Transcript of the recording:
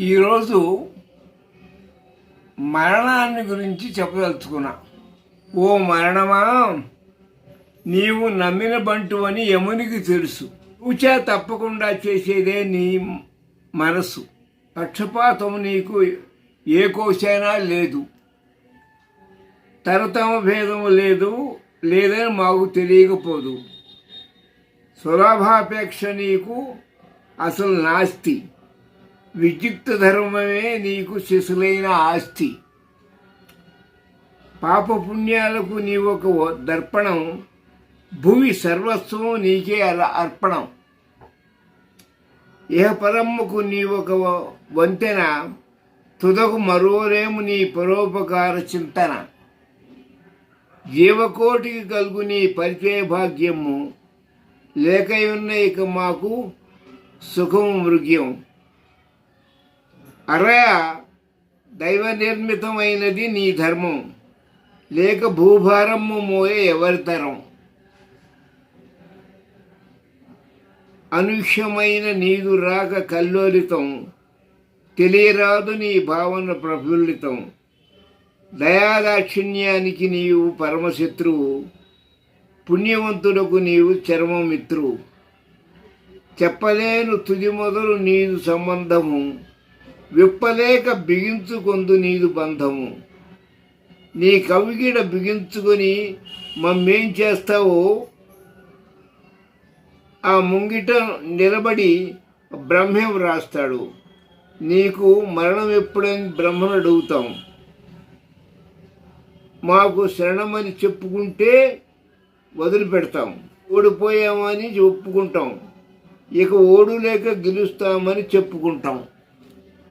ఈరోజు మరణాన్ని గురించి చెప్పదలుచుకున్నా. ఓ మరణమా? నీవు నమ్మిన బంటువని యమునికి తెలుసు. పూచా తప్పకుండా చేసేదే నీ మనసు పక్షపాతం నీకు ఏ కోసైనా లేదు. తరతమ భేదము లేదు లేదని మాకు తెలియకపోదు. సులభాపేక్ష నీకు అసలు నాస్తి. విద్యుక్త ధర్మమే నీకు శిశులైన ఆస్తి. పాపపుణ్యాలకు నీ ఒక దర్పణం భూమి సర్వస్వం నీకే అలా అర్పణం. ఇహపరమ్మకు నీ ఒక వంతెన తుదకు మరోరేము నీ పరోపకార చింతన. జీవకోటికి కలుగు నీ పరిచయ భాగ్యము లేకయున్న ఇక మాకు సుఖము మృగ్యం అరయ దైవ నిర్మితమైనది నీ ధర్మం. లేక భూభారము మోయే ఎవరి తరం. అనుష్యమైన నీదు రాక కల్లోలితం. తెలియరాదు నీ భావన ప్రఫుల్లితం. దయాదాక్షిణ్యానికి నీవు పరమశత్రువు. పుణ్యవంతుడకు నీవు చర్మమిత్రువు. చెప్పలేను తుది మొదలు నీదు సంబంధము. విప్పలేక బిగించుకొందు నీదు బంధము. నీ కవిగీడ బిగించుకొని మమ్మేం చేస్తావో? ఆ ముంగిట నిలబడి బ్రహ్మం రాస్తాడు నీకు మరణం ఎప్పుడని బ్రహ్మను అడుగుతాం. మాకు శరణమని చెప్పుకుంటే వదిలిపెడతాం. ఓడిపోయామని ఒప్పుకుంటాం ఇక ఓడు లేక గెలుస్తామని చెప్పుకుంటాం.